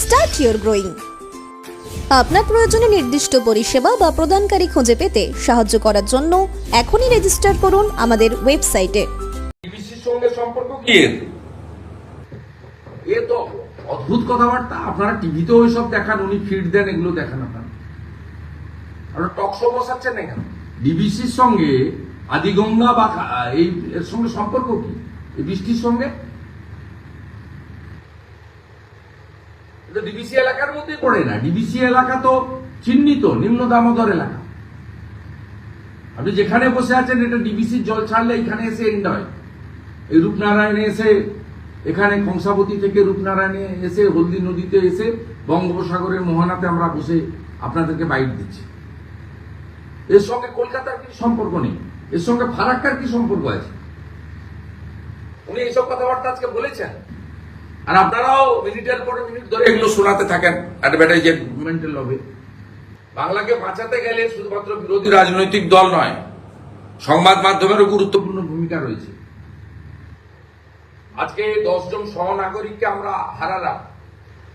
start your growing আপনার প্রয়োজনে নির্দিষ্ট পরিষেবা বা প্রদানকারী খুঁজে পেতে সাহায্য করার জন্য এখনই রেজিস্টার করুন আমাদের ওয়েবসাইটে সঙ্গে সম্পর্ক কি? এ তো অদ্ভুত কথাবার্তা। আপনারা ওইসব দেখান উনি ফিড দেন এগুলো দেখান আপনারা। আপনারা টক শো বসাচ্ছেন না কেন? বিবিসির সঙ্গে আদিগঙ্গা বা এই এর সঙ্গে সম্পর্ক কি? এই বৃষ্টির সঙ্গে? এটা ডিবিসি এলাকার মধ্যে পড়ে না। ডিবিসি এলাকা তো চিহ্নিত, নিম্ন দামোদর এলাকা। আপনি যেখানে বসে আছেন, এটা ডিবিসির জল ছাড়লে এখানে এসে এন্ড হয়। এই রূপনারায়ণে এসে, এখানে কংসাবতী থেকে রূপনারায়ণে এসে, হলদি নদীতে এসে, বঙ্গোপসাগরের মোহনাতে আমরা বসে আপনাদেরকে বাইট দিচ্ছি। এর সঙ্গে কলকাতার কি সম্পর্ক নেই? এর সঙ্গে ফারাক্কার কি সম্পর্ক আছে? উনি এইসব কথাবার্তা আজকে বলেছেন। আর আপনারাও মিনিটের পরে মিনিট ধরে এগুলো শোনাতে থাকেন অ্যাডভার্টাইজমেন্টের লবে বাংলাকে বাঁচাতে গেলে শুধুমাত্র বিরোধী রাজনৈতিক দল নয়, সংবাদ মাধ্যমেরও গুরুত্বপূর্ণ ভূমিকা রয়েছে। আজকে দশজন সহনাগরিককে আমরা হারালাম।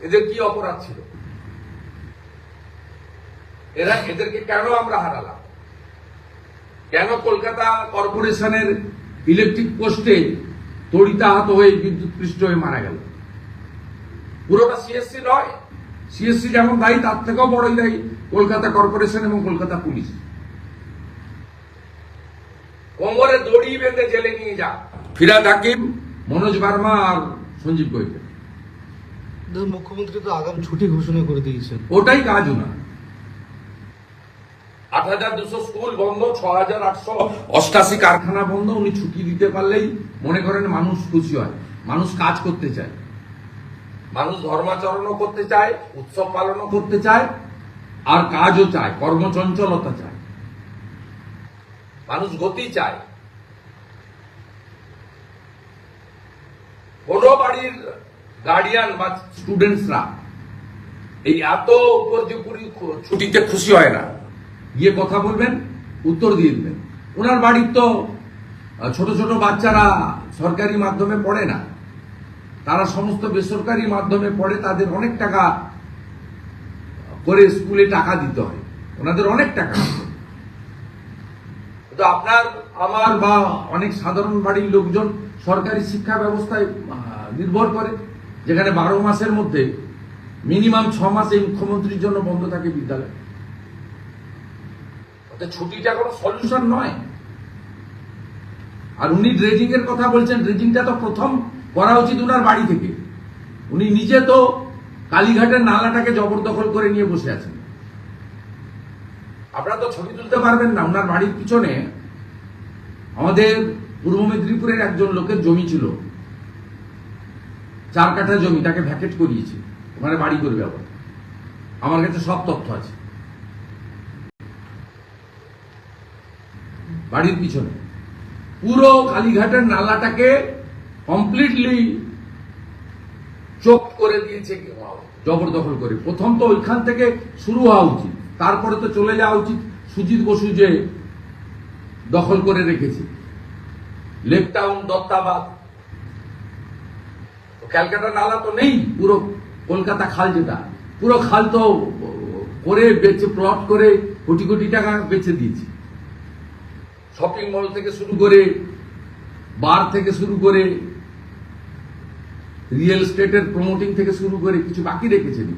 এদের কি অপরাধ ছিল? এরা এদেরকে কেন আমরা হারালাম? কেন কলকাতা কর্পোরেশনের ইলেকট্রিক পোস্টে তড়িতাহত হয়ে বিদ্যুৎ পৃষ্ঠ হয়ে মারা গেল? পুরোটা সিএসসি নয়। সিএসসি যেমন দায়ী তার থেকেও বড়ই দায়ী কলকাতা কর্পোরেশন এবং কলকাতা পুলিশ। কোমরে দড়ি বেঁধে জেলে নিয়ে যা। ফিরাদ হাকিম মনোজ বার্মা আর সঞ্জীব দেখুন, মুখ্যমন্ত্রী তো আগাম ছুটি ঘোষণা করে দিয়েছেন। ওটাই কাজ না আট হাজার দুশো স্কুল বন্ধ ছ হাজার আটশো অষ্টাশি কারখানা বন্ধ। উনি ছুটি দিতে পারলেই মনে করেন মানুষ খুশি হয় মানুষ কাজ করতে চায়। মানুষ ধর্মাচরণও করতে চায়, উৎসব পালনও করতে চায়, আর কাজও চায়, কর্মচঞ্চলতা চায়। মানুষ গতি চায়। কোন বাড়ির গার্ডিয়ান বা স্টুডেন্টসরা এই এত উপর্যুপুরি ছুটিতে খুশি হয় না। গিয়ে কথা বলবেন, উত্তর দিয়ে দিবেন। ওনার বাড়ির তো ছোট ছোট বাচ্চারা সরকারি মাধ্যমে পড়ে না। তারা সমস্ত বেসরকারি মাধ্যমে পড়ে, তাদের অনেক টাকা করে স্কুলে টাকা দিতে হয়। ওনাদের অনেক টাকা। তো আপনার, আমার বা অনেক সাধারণ বাড়ির লোকজন সরকারি শিক্ষা ব্যবস্থায় নির্ভর করে, যেখানে বারো মাসের মধ্যে মিনিমাম ছ মাস এই মুখ্যমন্ত্রীর জন্য বন্ধ থাকে বিদ্যালয়। ছুটিটা কোনো সলিউশন নয়। আর উনি ড্রেজিং এর কথা বলছেন ড্রেজিংটা তো প্রথম করা উচিত উনার বাড়ি থেকে। উনি নিজে তো কালীঘাটের নালাটাকে জবরদখল করে নিয়ে বসে আছেন। আপনারা তো ছবি তুলতে পারবেন না ওনার বাড়ির পিছনে আমাদের পূর্ব মেদিনীপুরের একজন লোকের জমি ছিল। চার কাঠা জমি তাকে ভ্যাকেট করিয়েছে ওখানে বাড়ি করবে আবার। আমার কাছে সব তথ্য আছে। বাড়ির পিছনে। পুরো কালীঘাটের নালাটাকে কমপ্লিটলি চোখ করে দিয়েছে জবরদখল করে। প্রথম তো ওইখান থেকে শুরু হওয়া উচিত। তারপরে তো চলে যাওয়া উচিত। সুজিত বসু যে দখল করে রেখেছে। Lake town Dattabad. ক্যালকাটা নালা তো নেই। পুরো কলকাতা খাল যেটা। পুরো খাল তো করে বেচে প্লট করে কোটি কোটি টাকা বেচে দিয়েছে। শপিং মল থেকে শুরু করে বার থেকে শুরু করে রিয়েল স্টেটের প্রমোটিং থেকে শুরু করে কিছু বাকি রেখেছেন।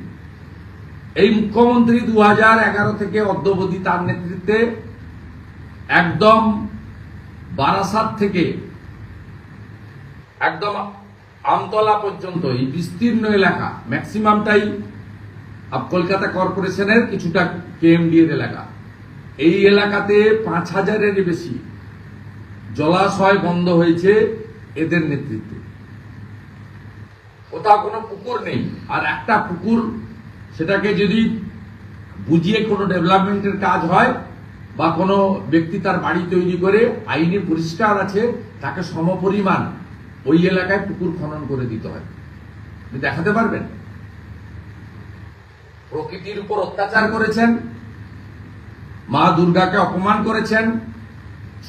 এই মুখ্যমন্ত্রী দু হাজার এগারো থেকে অদ্যবধি তার নেতৃত্বে একদম বারাসাত থেকে একদম আমতলা পর্যন্ত এই বিস্তীর্ণ এলাকা ম্যাক্সিমামটাই কলকাতা কর্পোরেশনের কিছুটা কেএমডি এর এলাকা। এই এলাকাতে পাঁচ হাজারের বেশি জলাশয় বন্ধ হয়েছে এদের নেতৃত্বে। কোথাও কোনো পুকুর নেই। আর একটা পুকুর, সেটাকে যদি বুঝিয়ে কোনো ডেভেলপমেন্টের কাজ হয় বা কোনো ব্যক্তি তার বাড়ি তৈরি করে, আইনে পরিষ্কার আছে, তাকে সমপরিমাণ ওই এলাকায় পুকুর খনন করে দিতে হয়। দেখাতে পারবেন? প্রকৃতির উপর অত্যাচার করেছেন, মা দুর্গাকে অপমান করেছেন,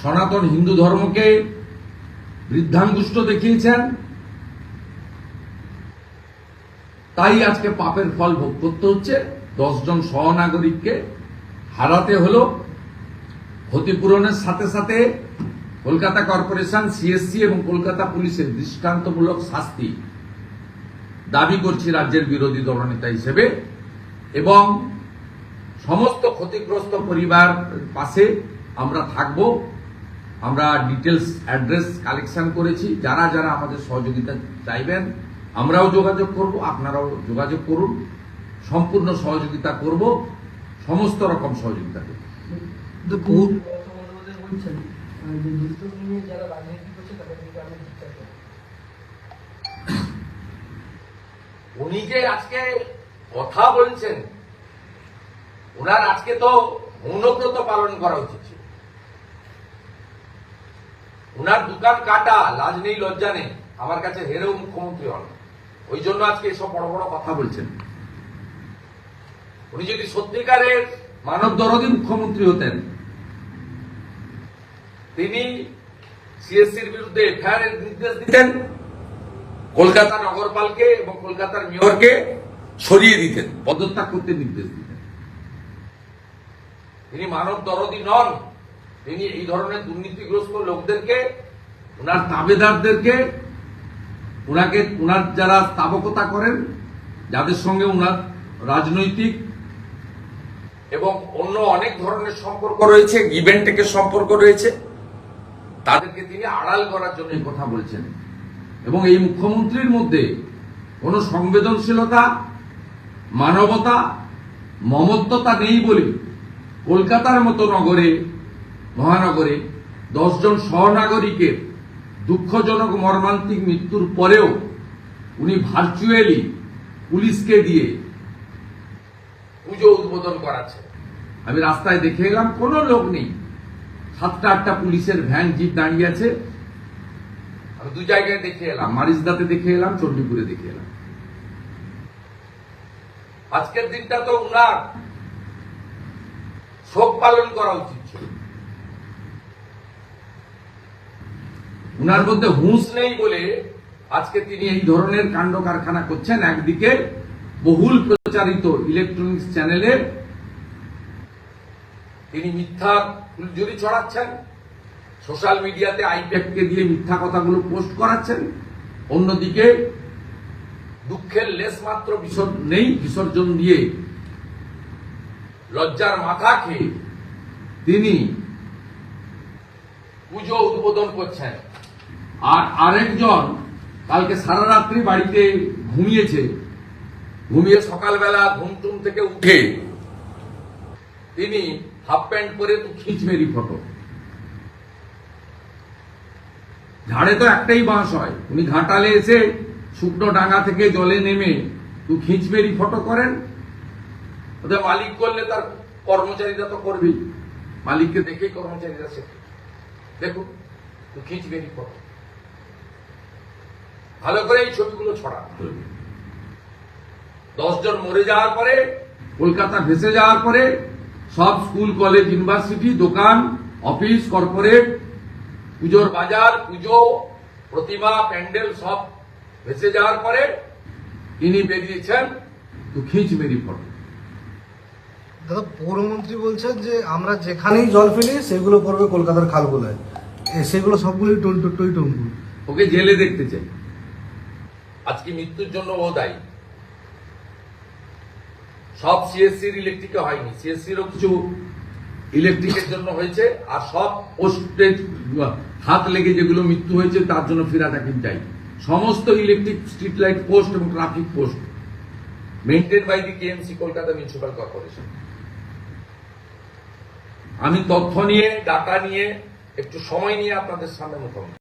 সনাতন হিন্দু ধর্মকে বৃদ্ধাঙ্গুষ্ট দেখিয়েছেন তাই আজকে পাপের ফল ভোগ করতে হচ্ছে। দশজন সহনাগরিককে হারাতে হলো। ক্ষতিপূরণের সাথে সাথে কলকাতা কর্পোরেশন, সিএসসি এবং কলকাতা পুলিশের দৃষ্টান্তমূলক শাস্তি দাবি করছি রাজ্যের বিরোধী দলনেতা হিসেবে এবং সমস্ত ক্ষতিগ্রস্ত পরিবার পাশে আমরা থাকব। আমরা ডিটেলস অ্যাড্রেস কালেকশন করেছি। যারা যারা আমাদের সহযোগিতা চাইবেন আমরাও যোগাযোগ করব আপনারাও যোগাযোগ করুন। সম্পূর্ণ সহযোগিতা করব সমস্ত রকম সহযোগিতা করব। উনি যে আজকে কথা বলছেন ওনার আজকে তো মৌনব্রত পালন করা উচিত ছিল। ওনার দোকান কাটা লাজ নেই লজ্জা নেই। আমার কাছে হেরেও মুখ্যমন্ত্রী হন। ওই জন্য আজকে এসব বড় বড় কথা বলছেন। উনি যদি সত্যিকারের মানব দরদি মুখ্যমন্ত্রী হতেন, তিনি সিএসসির বিরুদ্ধে এফআইআর নির্দেশ দিতেন, কলকাতা নগরপালকে এবং কলকাতার মেয়রকে সরিয়ে দিতেন, পদত্যাগ করতে নির্দেশ দিতেন। তিনি মানব দরদি নন, তিনি এই ধরনের দুর্নীতিগ্রস্ত লোকদেরকে, ওনার তাবেদারদেরকে ওনাকে ওনার যারা স্থাবকতা করেন, যাদের সঙ্গে ওনার রাজনৈতিক এবং অন্য অনেক ধরনের সম্পর্ক রয়েছে গিভেন সম্পর্ক রয়েছে, তাদেরকে তিনি আড়াল করার জন্য কথা বলছেন। এবং এই মুখ্যমন্ত্রীর মধ্যে কোনো সংবেদনশীলতা, মানবতা, মমত্বতা নেই বলে কলকাতার মতো নগরে, মহানগরে দশজন সহনাগরিকের দুঃখজনক মর্মান্তিক মৃত্যুর পরেও উনি ভার্চুয়ালি পুলিশকে দিয়ে পুজো উদ্বোধন করাচ্ছেন। আমি রাস্তায় দেখে এলাম, কোনো লোক নেই। সাতটা, আটটা পুলিশের ভ্যান জিপ দাঁড়িয়ে আছে। আমি দু জায়গায় দেখে এলাম মারিসদাতে দেখে এলাম, চণ্ডীপুরে দেখে এলাম। আজকের দিনটা তো উনার শোক পালন করা উচিত ছিল। উনার মধ্যে হুঁশ নেই বলে আজকে তিনি এই ধরনের কাণ্ড কারখানা করছেন একদিকে বহুল প্রচারিত ইলেকট্রনিক্স চ্যানেলে তিনি মিথ্যা ফুলঝুরি ছড়াচ্ছেন। সোশ্যাল মিডিয়াতে আইপ্যাককে দিয়ে মিথ্যা কথাগুলো পোস্ট করাচ্ছেন। অন্যদিকে দুঃখের লেশ মাত্র নেই বিসর্জন দিয়ে লজ্জার মাথা খেয়ে তিনি পুজো উদ্বোধন করছেন। আর আরেকজন কালকে সারা রাত্রি বাড়িতে ঘুমিয়েছে। ঘুমিয়ে সকালবেলা ঘুম টুম থেকে উঠে তিনি হাফ প্যান্ট পরে তো খিঁচ মেরি ফটো। ঝাড়ে তো একটাই বাঁশ হয়। উনি ঘাটালে এসে শুকনো ডাঙ্গা থেকে জলে নেমে তো খিঁচ মেরি ফটো করেন। ওদের মালিক করলে তার কর্মচারীরা তো করবেই। মালিককে দেখেই কর্মচারীরা শেখে। দেখুন তো খিঁচ মেরি ফটো। ভালো করে এই ছবিগুলো ছড়া দশজন মরে যাওয়ার পরে কলকাতা ভেসে যাওয়ার পরে সব স্কুল কলেজ ইউনিভার্সিটি দোকান অফিস কর্পোরেট পুজোর বাজার পুজো প্রতিমা প্যান্ডেল সব ভেসে যাওয়ার পরে তিনি বেরিয়েছেন তো খিঁচ মেরি ফটো। দাদা পৌরমন্ত্রী বলছেন যে আমরা যেখানেই জল ফেলি সেগুলো পড়বে কলকাতার খালগুলোয় সেগুলো সবগুলোই টন টই টম্বু ওকে জেলে দেখতে চাই। আজকে মৃত্যুর জন্য ও দায়ী। সব সিএসসির ইলেকট্রিকে হয়নি। সিএসসিরও কিছু ইলেকট্রিকের জন্য হয়েছে আর সব পোস্টের হাত লেগে যেগুলো মৃত্যু হয়েছে তার জন্য ফিরাদ হাকিম চাই সমস্ত ইলেকট্রিক স্ট্রিট লাইট পোস্ট এবং traffic post maintain by the KMC Kolkata municipal corporation আমি তথ্য নিয়ে ডাটা নিয়ে, একটু সময় নিয়ে আপনাদের সামনে মুখোমুখি।